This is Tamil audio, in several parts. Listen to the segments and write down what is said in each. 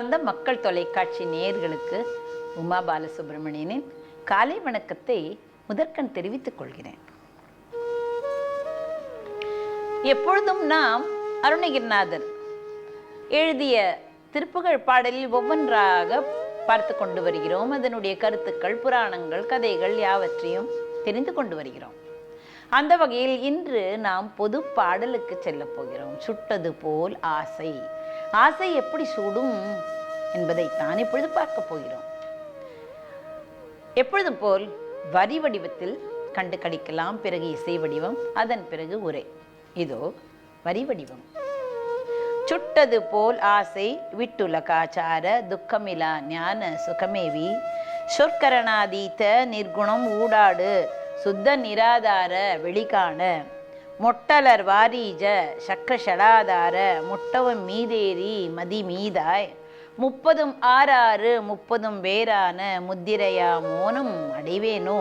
அன்பார்ந்த மக்கள் தொலைக்காட்சி நேயர்களுக்கு உமா பாலசுப்ரமணியனின் காலை வணக்கத்தை முதற்கண் தெரிவித்துக் கொள்கிறேன். எப்பொழுதும் நாம் அருணகிரிநாதர் எழுதிய திருப்புகழ் பாடலில் ஒவ்வொன்றாக பார்த்து கொண்டு வருகிறோம். அதனுடைய கருத்துக்கள் புராணங்கள் கதைகள் யாவற்றையும் தெரிந்து கொண்டு வருகிறோம். அந்த வகையில் இன்று நாம் பொது பாடலுக்கு செல்லப் போகிறோம். சுட்டது போல் ஆசை. ஆசை எப்படி சுடும் என்பதைத்தான் இப்பொழுது பார்க்க போகிறோம். எப்பொழுதும் போல் வரி வடிவத்தில் கண்டு கடிக்கலாம் பிறகு இசை வடிவம் அதன் பிறகு உரை. இதோ வரி வடிவம். சுட்டது போல் ஆசை விட்டுலகாச்சார துக்கமிலா ஞான சுகமேவி. சொற்கரணாதீத்த நிர்குணம் ஊடாடு சுத்த நிராதார வெளிகாண மொட்டலர் வாரீஜ சக்கர ஷடாதார முட்டவம் மீதேறி மதி மீதாய் முப்பதும் ஆறாறு முப்பதும் வேறான முத்திரையா மோனம் அடைவேனோ?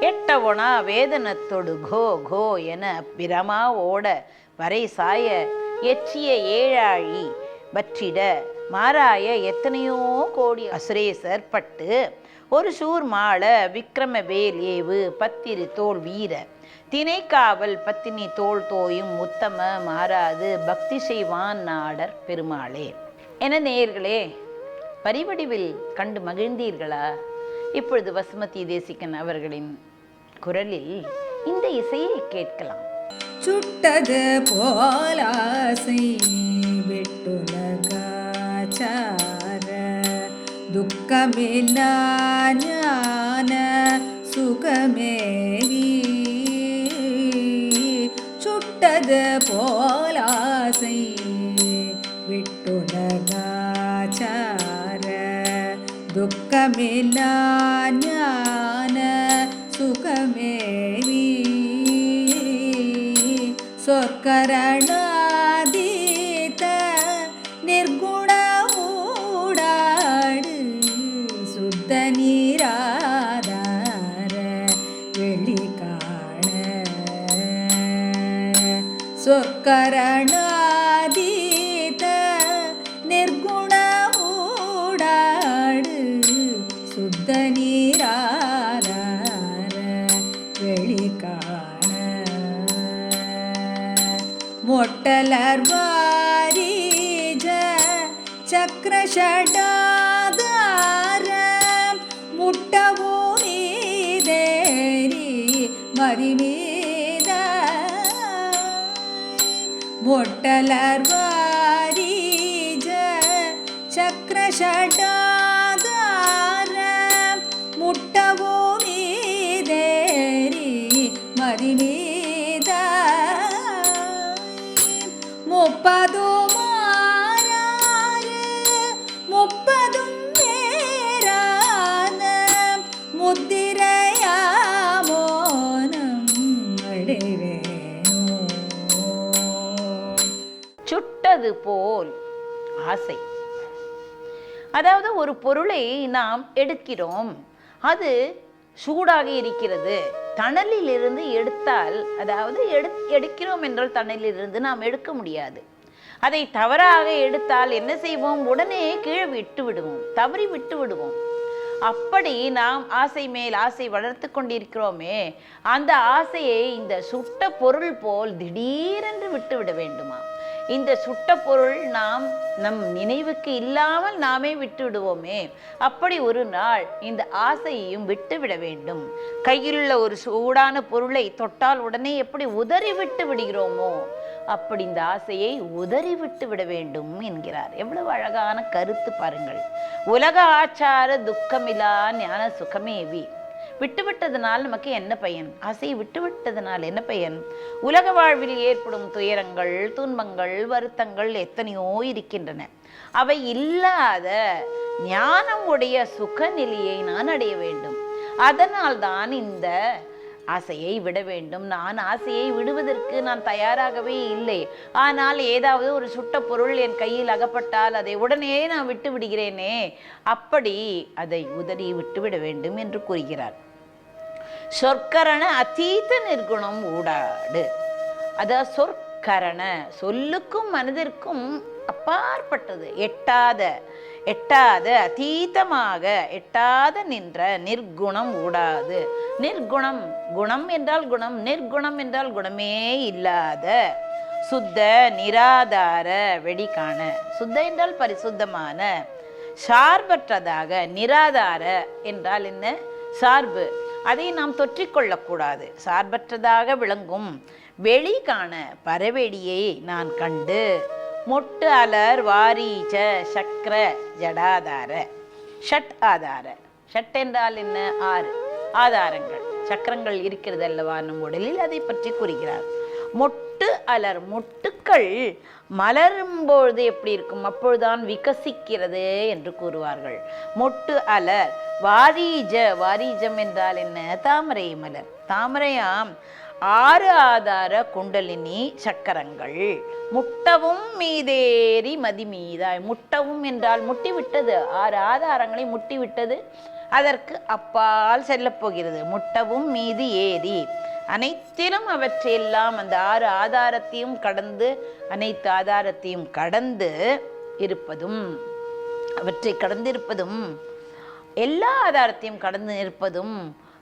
எட்டவனா வேதனத்தொடு கோ கோ என பிரமா ஓட வரை சாய எச்சிய ஏழாழி வற்றிட மாறாய எத்தனையோ கோடி அசுரேசர் பட்டு ஒரு சூர் மாள விக்ரம வேல் ஏவு பத்திரி தோல் வீர. திணைக்காவல் பத்தினி தோல் தோயும் உத்தம மாறாது பக்தி செய்வான் நாடர் பெருமாளே. என நேர்களே பரிவடிவில் கண்டு மகிழ்ந்தீர்களா? இப்பொழுது வசுமதி தேசிகன் அவர்களின் குரலில் இந்த இசையை கேட்கலாம். சுட்டது போலாசை விட்டுலகாச்சார துக்கமில்லா ஞான சுகமேவி சுட்டது போலாசை விட்டுலகாச்சார துக்கமில்லா ஞான சுகமேவி சொற்கரணாதீத கரணாதீத நிர்குணமூடாடு சுத்த நீரார வெளி மொட்டலர் வாரீஜ சக்கரஷடாதார முட்டவோ நீதேரி மறிமீத மொட்டலர் வாரீஜ சுட்டது போல் ஆசை. அதாவது ஒரு பொருளை நாம் எடுக்கிறோம். அது சூடாக இருக்கிறது. தணலிலிருந்து எடுத்தால் அதாவது எடு எடுக்கிறோம் என்றால் தணலிலிருந்து நாம் எடுக்க முடியாது. அதை தவறாக எடுத்தால் என்ன செய்வோம்? உடனே கீழே விட்டு விடுவோம். தவறி விட்டு விடுவோம். அப்படி நாம் ஆசை மேல் ஆசை வளர்த்து கொண்டிருக்கிறோமே அந்த ஆசையை இந்த சுட்ட பொருள் போல் திடீரென்று விட்டு விட வேண்டுமா? இந்த சுட்ட பொருள் நாம் நம் நினைவுக்கு இல்லாமல் நாமே விட்டுவிடுவோமே. அப்படி ஒரு நாள் இந்த ஆசையையும் விட்டு விட வேண்டும். கையிலுள்ள ஒரு சூடான பொருளை தொட்டால் உடனே எப்படி உதறி விட்டு விடுகிறோமோ அப்படி இந்த ஆசையை உதறி விட்டு விட வேண்டும் என்கிறார். எவ்வளவு அழகான கருத்து பாருங்கள். உலக ஆச்சார துக்கமிலா ஞான சுகமேவி. விட்டுவிட்டதனால் நமக்கு என்ன பயன்? ஆசையை விட்டுவிட்டதனால் என்ன பயன்? உலக வாழ்வில் ஏற்படும் துயரங்கள் துன்பங்கள் வருத்தங்கள் எத்தனையோ இருக்கின்றன. அவை இல்லாத ஞானம் உடைய சுகநிலையை நான் அடைய வேண்டும். அதனால்தான் இந்த ஆசையை விட வேண்டும். நான் ஆசையை விடுவதற்கு நான் தயாராகவே இல்லை. ஆனால் ஏதாவது ஒரு சுட்ட பொருள் என் கையில் அகப்பட்டால் அதை உடனே நான் விட்டு விடுகிறேனே அப்படி அதை உதறி விட்டுவிட வேண்டும் என்று கூறுகிறார். சொற்கரண அதீத நிர்குணம் ஊடாடு. அதாவது சொற்கரண சொல்லுக்கும் மனதிற்கும் அப்பாற்பட்டது. எட்டாத எட்டாத அதீதமாக எட்டாத நின்ற நிர்குணம் ஊடாது. நிர்குணம் குணம் என்றால் குணம் நிர்குணம் என்றால் குணமே இல்லாத சுத்த நிராதார வெடிக்கான சுத்த என்றால் பரிசுத்தமான சார்பற்றதாக நிராதார என்றால் என்ன? சார்பு. அதை நாம் தொற்றிக்கொள்ளக்கூடாது. சார்பற்றதாக விளங்கும் வெளி காண பரவெடியை நான் கண்டு மொட்டு அலர் வாரீச்ச சக்கர ஜடாதார. ஷட் ஆதார. ஷட் என்றால் என்ன? ஆறு. ஆதாரங்கள். சக்கரங்கள் இருக்கிறது அல்லவா? நம் உடலில்? அதை பற்றி கூறுகிறார். மொட்டு அலர் மொட்டுக்கள் மலரும்பொழுது எப்படி இருக்கும்? அப்பொழுதுதான் விகசிக்கிறது என்று கூறுவார்கள். மொட்டு அலர் வாரீஜ வாரீஜம் என்றால் என்ன? தாமரை மலர். தாமரையாம் ஆறு ஆதார குண்டலினி சக்கரங்கள். முட்டவும் மீதேறி மதி மீதாய் முட்டவும் என்றால் முட்டிவிட்டது. ஆறு ஆதாரங்களை முட்டிவிட்டது. அதற்கு அப்பால் செல்லப் போகிறது. முட்டவும் மீது ஏறி அனைத்திலும் அவற்றையெல்லாம் அந்த ஆறு ஆதாரத்தையும் கடந்து அனைத்து ஆதாரத்தையும் கடந்து இருப்பதும் அவற்றை கடந்திருப்பதும் எல்லா ஆதாரத்தையும் கடந்து நிற்பதும்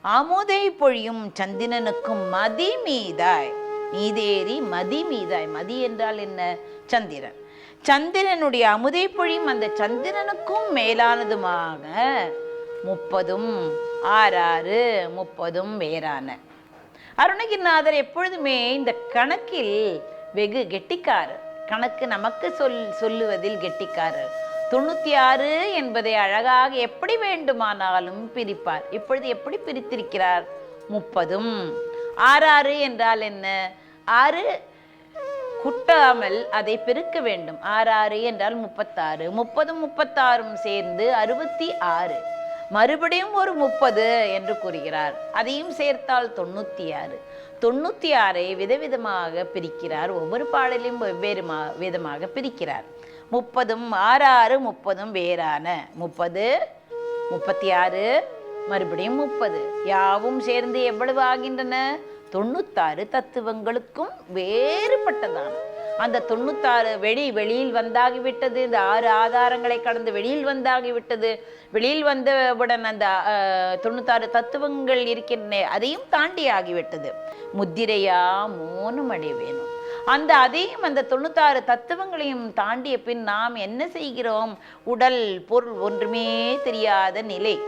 ஆமோதை பொழியும் சந்திரனுக்கும் மதி மீதாய். மீதேறி மதி மீதாய். மதி என்றால் என்ன? சந்திரன். சந்திரனுடைய அமுதை பொழியும் அந்த சந்திரனுக்கும் மேலானதுமாக முப்பதும் ஆறாறு முப்பதும் வேறான. அருணகிரிநாதர் எப்பொழுதுமே இந்த கணக்கில் வெகு கெட்டிக்காரர். கணக்கு நமக்கு சொல் சொல்லுவதில் கெட்டிக்காரர். தொண்ணூத்தி ஆறு என்பதை அழகாக எப்படி வேண்டுமானாலும் பிரிப்பார். இப்பொழுது எப்படி பிரித்திருக்கிறார்? முப்பதும். ஆறாறு என்றால் என்ன? ஆறு குட்டாமல் அதை பெருக்க வேண்டும். ஆறாறு என்றால் முப்பத்தாறு. முப்பதும் முப்பத்தாறும் சேர்ந்து அறுபத்தி ஆறு. மறுபடியும் ஒரு முப்பது என்று கூறுகிறார். அதையும் சேர்த்தால் தொண்ணூத்தி ஆறு தொண்ணூத்தி ஆறை விதவிதமாக பிரிக்கிறார். ஒவ்வொரு பாடலையும் வெவ்வேறு மா விதமாக பிரிக்கிறார். முப்பதும் ஆறு ஆறு முப்பதும் வேறான. முப்பது முப்பத்தி ஆறு மறுபடியும் முப்பது. யாவும் சேர்ந்து எவ்வளவு ஆகின்றன? தொண்ணூத்தாறு தத்துவங்களுக்கும் வேறுபட்டதான அந்த தொண்ணூத்தாறு வெளி வெளியில் வந்தாகிவிட்டது இந்த ஆறு ஆதாரங்களை கடந்து வெளியில் வந்தாகிவிட்டது. வெளியில் வந்தவுடன் அந்த தொண்ணூத்தாறு தத்துவங்கள் இருக்கின்றன அதையும் தாண்டி ஆகிவிட்டது. முத்திரையா மோனம் அடைய வேணும். அந்த அதையும் அந்த தொண்ணூத்தாறு தத்துவங்களையும் தாண்டிய பின் நாம் என்ன செய்கிறோம்? உடல் பொருள் ஒன்றுமே தெரியாத நிலை.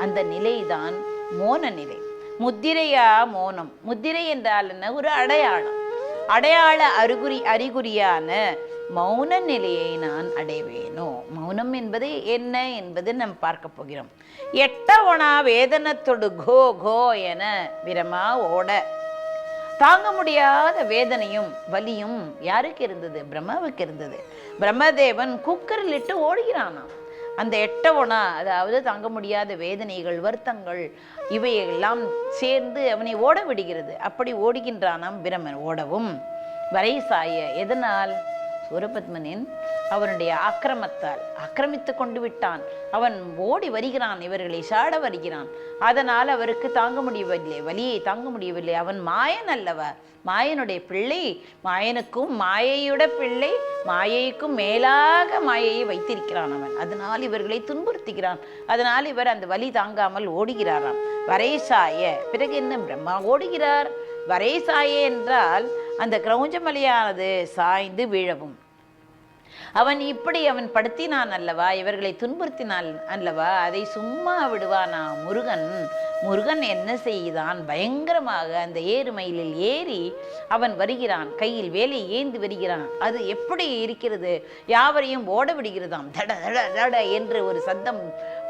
அந்த நிலைதான் மோன நிலை. முத்திரையா மோனம். முத்திரை என்றால் என்ன? ஒரு அடையாளம். அடையாள அறிகுறி அறிகுறியான மௌன நிலையை நான் அடைவேனோ? மௌனம் என்பது என்ன என்பது நாம் பார்க்க போகிறோம். எட்டவனா வேதனத்தொடு கோ கோ என விரமா ஓட. தாங்க முடியாத வேதனையும் வலியும் யாருக்கு இருந்தது? பிரம்மாவுக்கு இருந்தது. பிரம்மதேவன் குக்கரில் இட்டு ஓடுகிறானாம். அந்த எட்டவனா அதாவது தாங்க முடியாத வேதனைகள் வருத்தங்கள் இவையெல்லாம் சேர்ந்து அவனை ஓட விடுகிறது. அப்படி ஓடுகின்றானாம் பிரமன் ஓடவும். வரை சாய எதனால்? சூரபத்மனின் அவனுடைய ஆக்கிரமத்தால் ஆக்கிரமித்து கொண்டு விட்டான். அவன் ஓடி வருகிறான் இவர்களை சாட வருகிறான். அதனால் அவருக்கு தாங்க முடியவில்லை வலியை தாங்க முடியவில்லை. அவன் மாயன் அல்லவா? மாயனுடைய பிள்ளை மாயனுக்கும் மாயையுட பிள்ளை மாயைக்கும் மேலாக மாயையை வைத்திருக்கிறான் அவன். அதனால் இவர்களை துன்புறுத்துகிறான். அதனால் இவர் அந்த வலி தாங்காமல் ஓடுகிறாராம். வரைசாய பிறகு என்ன பிரம்மா ஓடுகிறார்? வரைசாய என்றால் அந்த கிரௌஞ்சமலையானது சாய்ந்து வீழவும். அவன் இப்படி அவன் படுத்தினான் அல்லவா? இவர்களை துன்புறுத்தினான் அல்லவா? அதை சும்மா விடுவானா முருகன்? முருகன் என்ன செய்தான்? பயங்கரமாக அந்த ஏறு மயிலில் ஏறி அவன் வருகிறான். கையில் வேலை ஏந்தி வருகிறான். அது எப்படி இருக்கிறது? யாவரையும் ஓட விடுகிறதாம் தட தட தட என்று ஒரு சத்தம்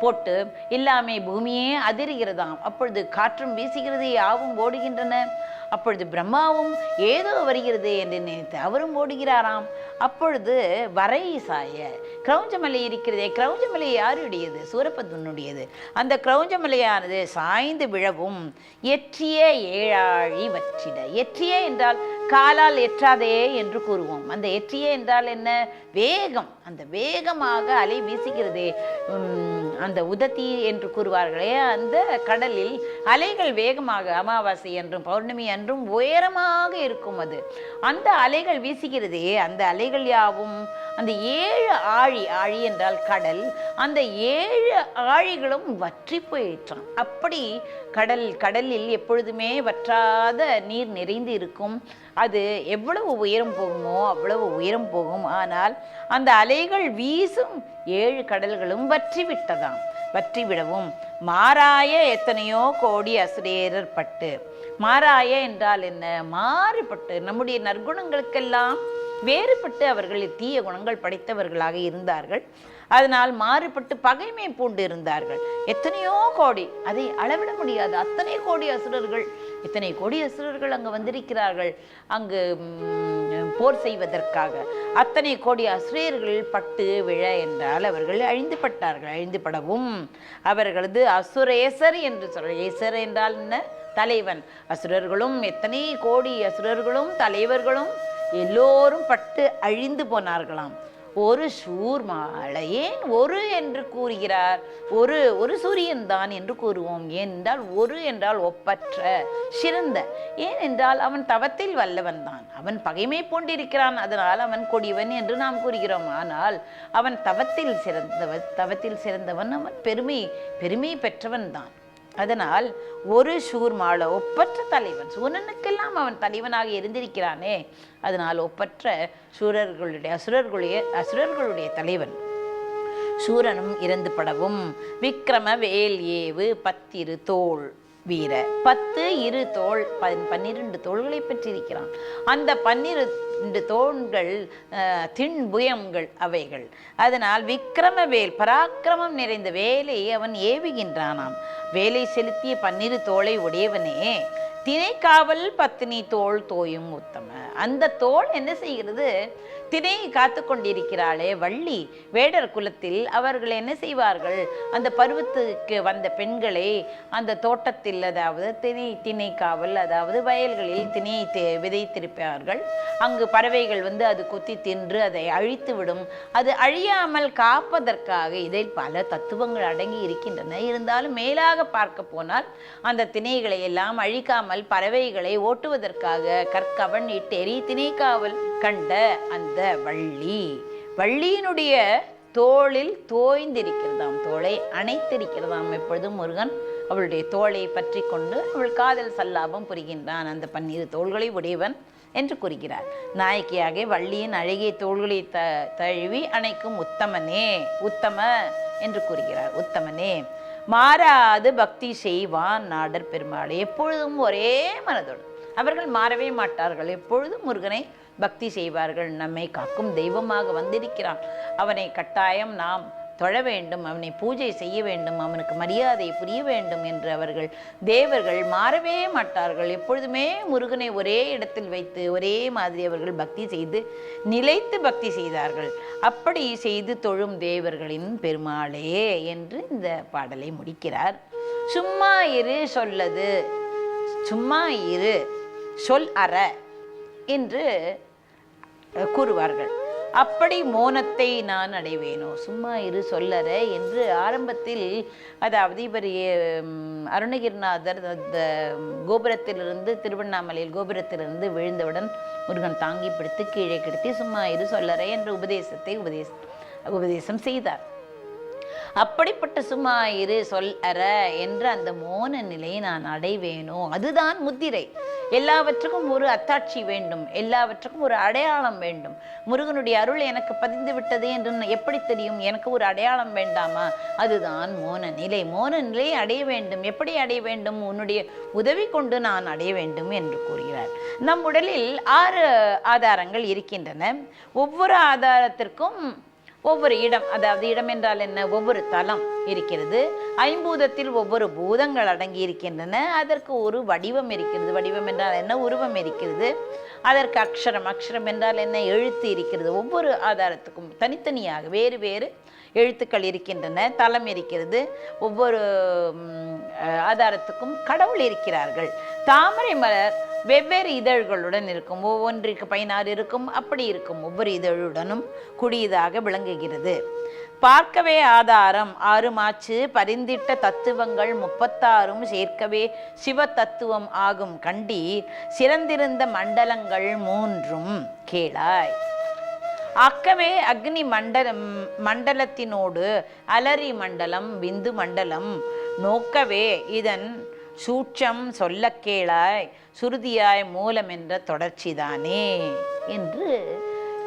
போட்டு இல்லாமே பூமியே அதிர்கிறதாம். அப்பொழுது காற்றும் வீசுகிறது யாவும் ஓடுகின்றன. அப்பொழுது பிரம்மாவும் ஏதோ வருகிறது என்று நினைத்து அவரும் ஓடுகிறாராம். அப்பொழுது வரை சாய கிரௌஞ்சமலை இருக்கிறதே கிரௌஞ்சமலை யாருடையது? சூரபத்மனுடையது அந்த கிரௌஞ்சமலையானது சாய்ந்து விழவும் எற்றிய ஏழாழி வற்றிட. எற்றிய என்றால் காலால் எற்றாதே என்று கூறுவோம். அந்த எற்றியே என்றால் என்ன? வேகம். அந்த வேகமாக அலை வீசுகிறது. அந்த உதத்தி என்று கூறுவார்களே அந்த கடலில் அலைகள் வேகமாக அமாவாசை என்றும் பௌர்ணமி என்றும் உயரமாக இருக்கும் அது. அந்த அலைகள் வீசுகிறதே அந்த அலைகள் யாவும்? அந்த ஏழு ஆழி ஆழி என்றால் கடல். அந்த ஏழு ஆழிகளும் வற்றி போயிற்றான் அப்படி கடல் கடலில் எப்பொழுதுமே வற்றாத நீர் நிறைந்து இருக்கும். அது எவ்வளவு உயரம் போகுமோ அவ்வளவு உயரம் போகும். ஆனால் அந்த அலைகள் வீசும் ஏழு கடல்களும் வற்றி விட்டதாம் வற்றி விடவும் மாறாய எத்தனையோ கோடி அசுரேரர் பட்டு. மாறாய என்றால் என்ன? மாறுபட்டு. நம்முடைய நற்குணங்களுக்கெல்லாம் வேறுபட்டு அவர்கள் தீய குணங்கள் படைத்தவர்களாக இருந்தார்கள். அதனால் மாறுபட்டு பகைமை பூண்டு இருந்தார்கள் எத்தனையோ கோடி. அதை அளவிட முடியாது. அத்தனை கோடி அசுரர்கள். இத்தனை கோடி அசுரர்கள் அங்கு வந்திருக்கிறார்கள். அங்கு போர் செய்வதற்காக. அத்தனை கோடி அசுரர்கள் பட்டு விழ என்றால் அவர்கள் அழிந்து பட்டார்கள் அழிந்து படவும் அவர்களது அசுரேசர் என்று சொல்ற ஏசர் என்றால் என்ன? தலைவன். அசுரர்களும் எத்தனை கோடி அசுரர்களும் தலைவர்களும் எல்லோரும் பட்டு அழிந்து போனார்களாம். ஒரு சூர்மாலை ஏன் ஒரு என்று கூறுகிறார்? ஒரு ஒரு சூரியன் தான் என்று கூறுவோம். ஏனென்றால் ஒரு என்றால் ஒப்பற்ற சிறந்த. ஏனென்றால் அவன் தவத்தில் வல்லவன் தான். அவன் பகைமை பூண்டிருக்கிறான். அதனால் அவன் கொடியவன் என்று நாம் கூறுகிறோம். ஆனால் அவன் தவத்தில் சிறந்தவன் தவத்தில் சிறந்தவன். அவன் பெருமை பெருமை பெற்றவன் தான். அதனால் ஒரு சூர்மாள ஒப்பற்ற தலைவன் சூரனுக்கெல்லாம் அவன் தலைவனாக இருந்திருக்கிறானே அதனால் ஒப்பற்ற சூரர்களுடைய அசுரர்களுடைய அசுரர்களுடைய தலைவன். சூரனும் இறந்து படவும். விக்ரம வேல் ஏவு பத்திரு தோள். வீர. பத்து இரு தோள் பன் பன்னிரண்டு தோள்களை பெற்றிருக்கிறான். அந்த பன்னிரண்டு தோள்கள் அஹ், திண்புயங்கள் அவைகள். அதனால் விக்கிரம வேல் பராக்கிரமம் நிறைந்த வேலை அவன் ஏவுகின்றானாம். வேலை செலுத்திய பன்னிரு தோளை உடையவனே திணைக்காவல் பத்தினி தோல் தோயும் உத்தம. அந்த தோல் என்ன செய்கிறது? தினையை காத்து கொண்டிருக்கிறாளே வள்ளி. வேடர் குலத்தில் அவர்கள் என்ன செய்வார்கள்? அந்த பருவத்துக்கு வந்த பெண்களை அந்த தோட்டத்தில் அதாவது திணை திணை காவல் அதாவது வயல்களில் திணையை தே- விதைத்திருப்பார்கள். அங்கு பறவைகள் வந்து அது கொத்தி தின்று அதை அழித்து விடும் அது அழியாமல் காப்பதற்காக இதில் பல தத்துவங்கள் அடங்கி இருக்கின்றன. இருந்தாலும் மேலாக பார்க்க போனால் அந்த திணைகளை எல்லாம் அழிக்காமல் பறவைகளை ஓட்டுவதற்காக கற்கவன் இட்டெறி திணைக்காவல் கண்ட அந்த வள்ளி. வள்ளியினுடைய தோளில் தோய்ந்திருக்கிறதாம் தோளை அணைத்திருக்கிறதாம் எப்பொழுதும் முருகன் அவளுடைய தோளை பற்றி கொண்டு அவள் காதல் சல்லாபம் புரிகின்றான். அந்த பன்னிரு தோள்களை உடையவன் என்று கூறுகிறார். நாயக்கியாக வள்ளியின் அழகிய தோள்களை த தழுவி அணைக்கும் உத்தமனே உத்தம என்று கூறுகிறார். உத்தமனே மாறாது பக்தி செய்வான் நாடர் பெருமாள் எப்பொழுதும் ஒரே மனதோடு. அவர்கள் மாறவே மாட்டார்கள். எப்பொழுதும் முருகனை பக்தி செய்வார்கள். நம்மை காக்கும் தெய்வமாக வந்திருக்கிறான். அவனை கட்டாயம் நாம் தொழ வேண்டும். அவனை பூஜை செய்ய வேண்டும். அவனுக்கு மரியாதை புரிய வேண்டும் என்று அவர்கள் தேவர்கள் மாறவே மாட்டார்கள். எப்பொழுதுமே முருகனை ஒரே இடத்தில் வைத்து ஒரே மாதிரி அவர்கள் பக்தி செய்து நிலைத்து பக்தி செய்தார்கள். அப்படி செய்து தொழும் தேவர்களின் பெருமாளே என்று இந்த பாடலை முடிக்கிறார். சும்மா இரு சொல்லது. சும்மா இரு. சொல் அற என்று கூறுவார்கள். அப்படி மோனத்தை நான் அடைவேனோ? சும்மா இரு சொல்லற என்று ஆரம்பத்தில் அதாவது இவர் அருணகிரிநாதர் அந்த கோபுரத்திலிருந்து திருவண்ணாமலையில் கோபுரத்திலிருந்து விழுந்தவுடன் முருகன் தாங்கி பிடித்து கீழே கிடத்தி சும்மா இரு சொல்லற என்ற உபதேசத்தை உபதேச உபதேசம் செய்தார். அப்படிப்பட்ட சும்மா இரு சொல் அற என்ற அந்த மோன நிலையை நான் அடைவேனோ? அதுதான் முத்திரை. எல்லாவற்றுக்கும் ஒரு அத்தாட்சி வேண்டும். எல்லாவற்றுக்கும் ஒரு அடையாளம் வேண்டும். முருகனுடைய அருள் எனக்கு பதிந்து விட்டது என்று எப்படி தெரியும்? எனக்கு ஒரு அடையாளம் வேண்டாமா? அதுதான் மோன நிலை. மோன நிலை அடைய வேண்டும். எப்படி அடைய வேண்டும்? உன்னுடைய உதவி கொண்டு நான் அடைய வேண்டும் என்று கூறுகிறார். நம் உடலில் ஆறு ஆதாரங்கள் இருக்கின்றன. ஒவ்வொரு ஆதாரத்திற்கும் ஒவ்வொரு இடம் அதாவது இடம் என்றால் என்ன? ஒவ்வொரு தலம் இருக்கிறது. ஐம்பூதத்தில் ஒவ்வொரு பூதங்கள் அடங்கி இருக்கின்றன. அதற்கு ஒரு வடிவம் இருக்கிறது. வடிவம் என்றால் என்ன? உருவம் இருக்கிறது. அதற்கு அக்ஷரம் அக்ஷரம் என்றால் என்ன? எழுத்து இருக்கிறது. ஒவ்வொரு ஆதாரத்துக்கும் தனித்தனியாக வேறு வேறு எழுத்துக்கள் இருக்கின்றன. தலம் இருக்கிறது. ஒவ்வொரு ஆதாரத்துக்கும் கடவுள் இருக்கிறார்கள். தாமரை மலர் வெவ்வேறு இதழ்களுடன் இருக்கும். ஒவ்வொன்றிற்கு பதினாறு இருக்கும். அப்படி இருக்கும். ஒவ்வொரு இதழுடனும் கூடியதாக விளங்குகிறது. பார்க்கவே ஆதாரம். ஆறு மாச்சு பரிந்திட்ட தத்துவங்கள் முப்பத்தாறும் சேர்க்கவே சிவ தத்துவம் ஆகும். கண்டி சிறந்திருந்த மண்டலங்கள் மூன்றும் கேளாய். அக்கவே அக்னி மண்டலம் மண்டலத்தினோடு அலரி மண்டலம் விந்து மண்டலம். நோக்கவே இதன் சூட்சம் சொல்ல கேளாய் சுருதியாய் மூலம் என்ற தொடர்ச்சிதானே என்று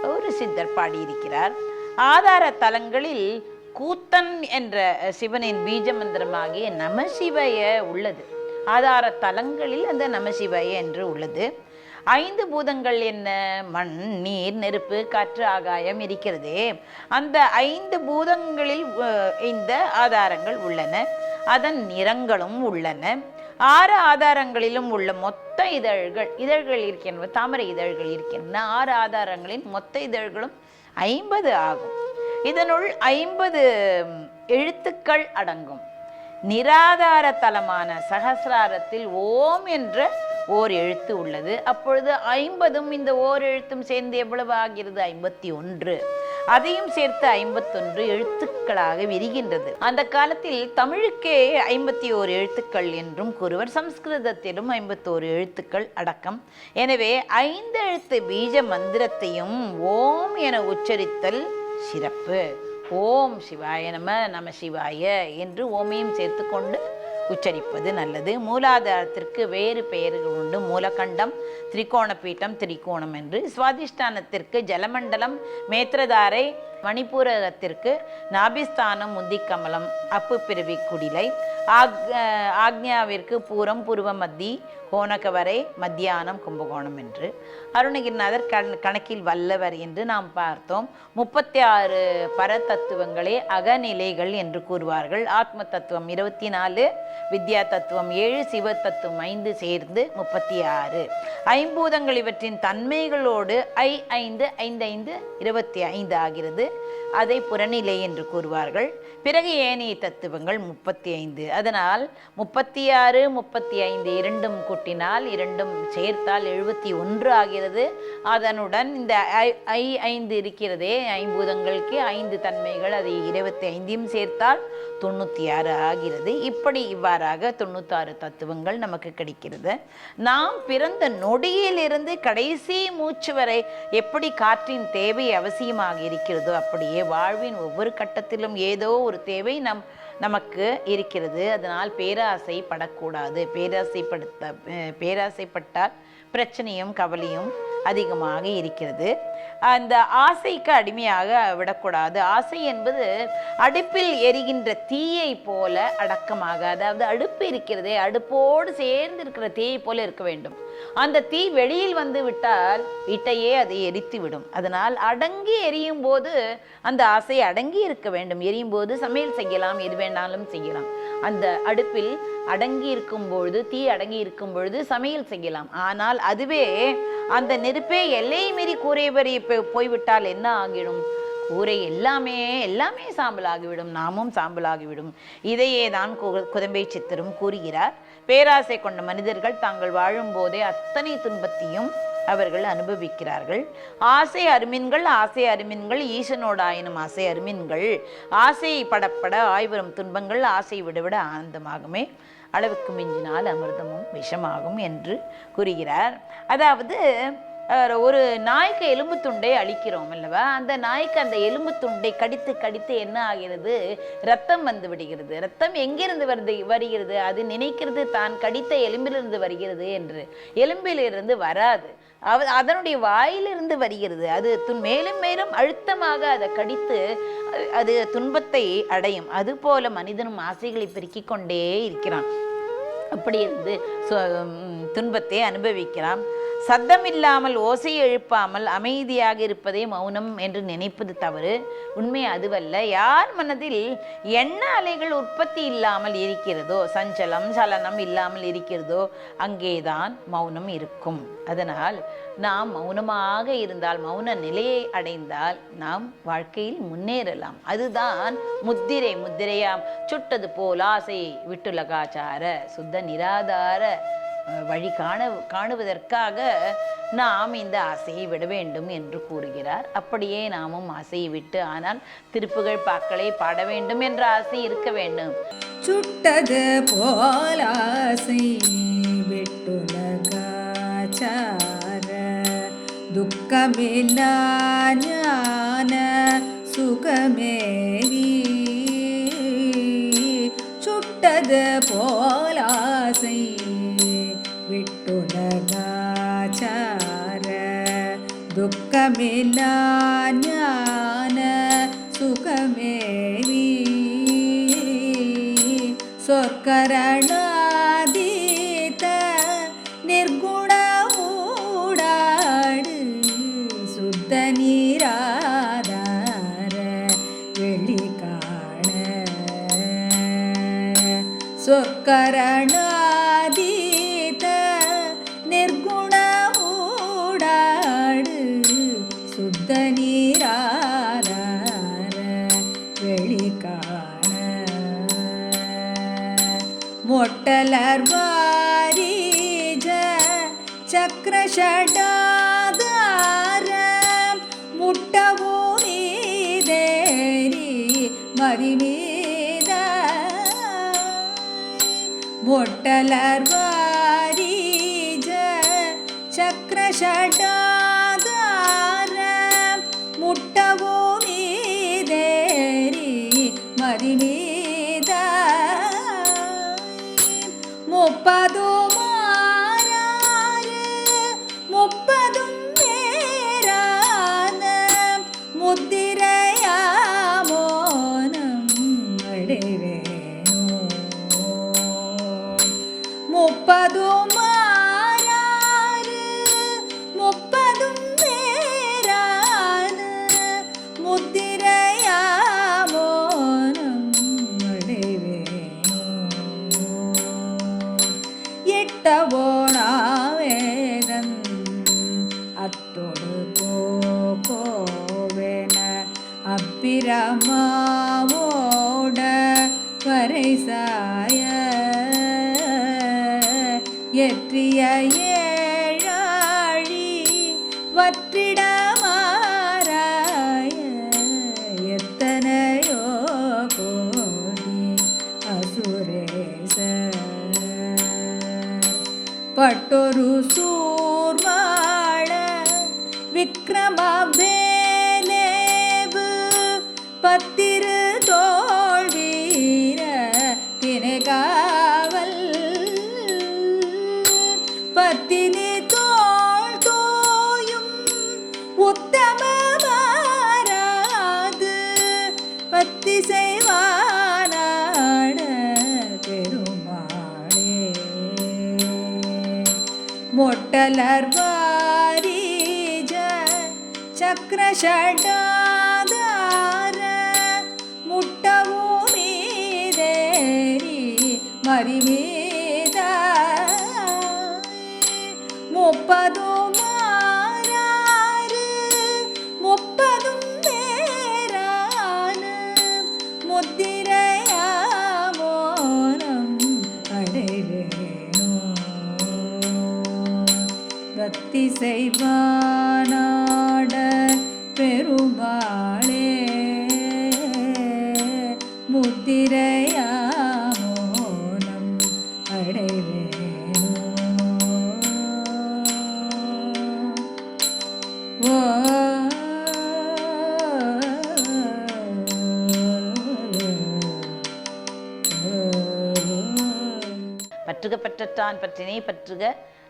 ஒரு சித்தர் பாடியிருக்கிறார். ஆதார தலங்களில் கூத்தன் என்ற சிவனின் பீஜ மந்திரமாகிய நமசிவய உள்ளது. ஆதார தலங்களில் அந்த நமசிவய என்று உள்ளது. ஐந்து பூதங்கள் என்ன? மண் நீர் நெருப்பு காற்று ஆகாயம் இருக்கிறதே. அந்த ஐந்து பூதங்களில் இந்த ஆதாரங்கள் உள்ளன. அதன் நிறங்களும் உள்ளன. ஆறு ஆதாரங்களிலும் உள்ள மொத்த இதழ்கள் இதழ்கள் இருக்கின்றன தாமரை இதழ்கள் இருக்கின்றன ஆறு ஆதாரங்களின் மொத்த இதழ்களும் ஐம்பது ஆகும். இதனுள் ஐம்பது எழுத்துக்கள் அடங்கும். நிராதார தலமான சகசிராரத்தில் ஓம் என்ற ஓர் எழுத்து உள்ளது. அப்பொழுது ஐம்பதும் இந்த ஓர் எழுத்தும் சேர்ந்து எவ்வளவு ஆகிறது? ஐம்பத்தி ஒன்று. அதையும் சேர்த்து ஐம்பத்தொன்று எழுத்துக்களாக விரிகின்றது. அந்த காலத்தில் தமிழுக்கே ஐம்பத்தி ஓரு எழுத்துக்கள் என்றும் கூறுவர். சம்ஸ்கிருதத்திலும் ஐம்பத்தோரு எழுத்துக்கள் அடக்கம். எனவே ஐந்து எழுத்து பீஜ மந்திரத்தையும் ஓம் என உச்சரித்தல் சிறப்பு. ஓம் சிவாய நம நம சிவாய என்று ஓமையும் சேர்த்து கொண்டு உச்சரிப்பது நல்லது. மூலாதாரத்திற்கு வேறு பெயர்கள் உண்டு. மூலகண்டம் திரிகோணபீட்டம் திரிகோணம் என்று. சுவாதிஷ்டானத்திற்கு ஜலமண்டலம் மேத்திரதாரை மணிப்பூரகத்திற்கு நாபிஸ்தானம் முந்திக்கமலம் அப்பு பிறவி குடிலை ஆக் ஆக்ஞாவிற்கு பூரம் பூர்வ மத்தி கோணகவரை மத்தியானம் கும்பகோணம் என்று. அருணகிரிநாதர் கண் கணக்கில் வல்லவர் என்று நாம் பார்த்தோம். முப்பத்தி ஆறு பரதத்துவங்களே அகநிலைகள் என்று கூறுவார்கள். ஆத்ம தத்துவம் இருபத்தி நாலு வித்யா தத்துவம் ஏழு சிவ தத்துவம் ஐந்து சேர்ந்து முப்பத்தி ஆறு ஐம்பூதங்கள் இவற்றின் தன்மைகளோடு ஐ ஐந்து ஐந்து ஐந்து இருபத்தி ஐந்து ஆகிறது. அதை புறநிலை என்று கூறுவார்கள். பிறகு ஏனைய தத்துவங்கள் முப்பத்தி ஐந்து அதனால் முப்பத்தி ஆறு முப்பத்தி ஐந்து இரண்டும் கூட்டினால் இரண்டும் சேர்த்தால் எழுபத்தி ஒன்று ஆகிறது. அதனுடன் இந்த ஐ- ஐ ஐந்து இருக்கிறதே ஐம்பூதங்களுக்கு ஐந்து தன்மைகள் அதை இருபத்தி ஐந்தையும் சேர்த்தால் தொண்ணூற்றி ஆறு ஆகிறது. இப்படி இவ்வாறாக தொண்ணூத்தாறு தத்துவங்கள் நமக்கு கிடைக்கிறது. நாம் பிறந்த நொடியிலிருந்து கடைசி மூச்சு வரை எப்படி காற்றின் தேவை அவசியமாக இருக்கிறதோ அப்படியே வாழ்வின் ஒவ்வொரு கட்டத்திலும் ஏதோ ஒரு தேவை நம் நமக்கு இருக்கிறது. அதனால் பேராசை படக்கூடாது பேராசைப்படுத்த பேராசைப்பட்டால் பிரச்சனையும் கவலையும் அதிகமாக இருக்கிறது. அந்த ஆசைக்கு அடிமையாக விடக்கூடாது. ஆசை என்பது அடுப்பில் எரிகின்ற தீயை போல அடக்கமாக அதாவது அடுப்பு இருக்கிறதே அடுப்போடு சேர்ந்து இருக்கிற தீயை போல இருக்க வேண்டும். அந்த தீ வெளியில் வந்து விட்டால் வீட்டையே அதை எரித்து விடும் அதனால் அடங்கி எரியும் போது அந்த ஆசை அடங்கி இருக்க வேண்டும். எரியும் போது சமையல் செய்யலாம் எது வேணாலும் செய்யலாம். அந்த அடுப்பில் அடங்கி இருக்கும் பொழுது தீ அடங்கி இருக்கும் பொழுது சமையல் செய்யலாம். ஆனால் அதுவே அந்த நெருப்பே எல்லை மீறி கூரை வரை போய்- போய்விட்டால் என்ன ஆகிடும் கூரை எல்லாமே எல்லாமே சாம்பலாகிவிடும். நாமும் சாம்பலாகிவிடும். இதையே தான் கு- குதம்பை சித்தரும் கூறுகிறார். பேராசை கொண்ட மனிதர்கள் தாங்கள் வாழும்போதே அத்தனை துன்பத்தையும் அவர்கள் அனுபவிக்கிறார்கள். ஆசை அருமின்கள் ஆசை அருமின்கள் ஈசனோடாயினும் ஆசை அருமின்கள். ஆசை படப்பட ஆய்வரும் துன்பங்கள் ஆசை விடவிட ஆனந்தமாகுமே. அளவுக்கு மிஞ்சினால் அமிர்தமும் விஷமாகும் என்று கூறுகிறார். அதாவது ஒரு நாய்க்கு எலும்பு துண்டை அழிக்கிறோம் அல்லவா? அந்த நாய்க்கு அந்த எலும்பு துண்டை கடித்து கடித்து என்ன ஆகிறது? ரத்தம் வந்து விடுகிறது. ரத்தம் எங்கிருந்து வருது வருகிறது? அது நினைக்கிறது தான் கடித்த எலும்பிலிருந்து வருகிறது என்று. எலும்பிலிருந்து வராது. அவ அதனுடைய வாயிலிருந்து வருகிறது. அது துன் மேலும் மேலும் அழுத்தமாக அதை கடித்து அது- துன்பத்தை அடையும். அதுபோல மனிதனும் ஆசைகளை பெருக்கிக் கொண்டே இருக்கிறான். அப்படி இருந்து சு- துன்பத்தை அனுபவிக்கிறான். சத்தம் இல்லாமல் ஓசை எழுப்பாமல் அமைதியாக இருப்பதே மௌனம் என்று நினைப்பது தவறு. உண்மை அதுவல்ல. யார் மனதில் எண்ண அலைகள் உற்பத்தி இல்லாமல் இருக்கிறதோ சஞ்சலம் சலனம் இல்லாமல் இருக்கிறதோ அங்கேதான் மௌனம் இருக்கும். அதனால் நாம் மௌனமாக இருந்தால் மௌன நிலையை அடைந்தால் நாம் வாழ்க்கையில் முன்னேறலாம். அதுதான் முத்திரை முத்திரையாம். சுட்டது போல் ஆசை விட்டுலகாச்சார சுத்த நிராதார வழி காண காணுவதற்காக நாம் இந்த ஆசையை விட வேண்டும் என்று கூறுகிறார். அப்படியே நாமும் ஆசையை விட்டு ஆனால் திருப்புகழ் பாக்களை பாட வேண்டும் என்ற ஆசை இருக்க வேண்டும். சுட்டது போலாசை விட்டுலகாச்சார துக்கமில்லா ஞான சுகமேவி சுட்டது போல துக்கமில்லா ஞான சுகமேவி சொற்கரணாதீத நிர்குண ஊடாடு சுத்த நீராதார வெளி காண சொற்கரணாதீத மொட்டலர் வாரீஜ சக்கர ஷடாதார முட்டவோ நீதேரி முப்பதும் எற்றிய ஏழாழி வற்றிட மாறாய எத்தனையோ கோடி அசுரேச பட்டொரு சூர்வாழ மொட்டலர் வாரீஜ சக்கர ஷடாதார முட்டவோ மீதேரி பக்தி செய்வானாட பெருமாளே. முத்திரையாமோனம் அடைவேணோ ஓ. பற்றுக பற்றத்தான் பற்றினை பற்றுக.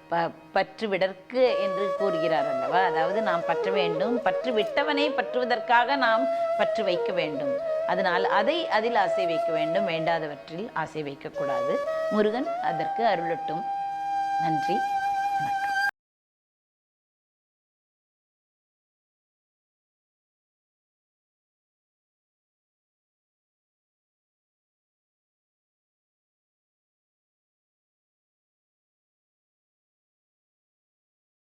ப பற்று விடற்கு என்று கூறுகிறார் அல்லவா? அதாவது நாம் பற்ற வேண்டும். பற்று விட்டவனை பற்றுவதற்காக நாம் பற்று வைக்க வேண்டும். அதனால் அதை அதில் ஆசை வைக்க வேண்டும். வேண்டாதவற்றில் ஆசை வைக்கக்கூடாது. முருகன் அதற்கு அருளட்டும். நன்றி.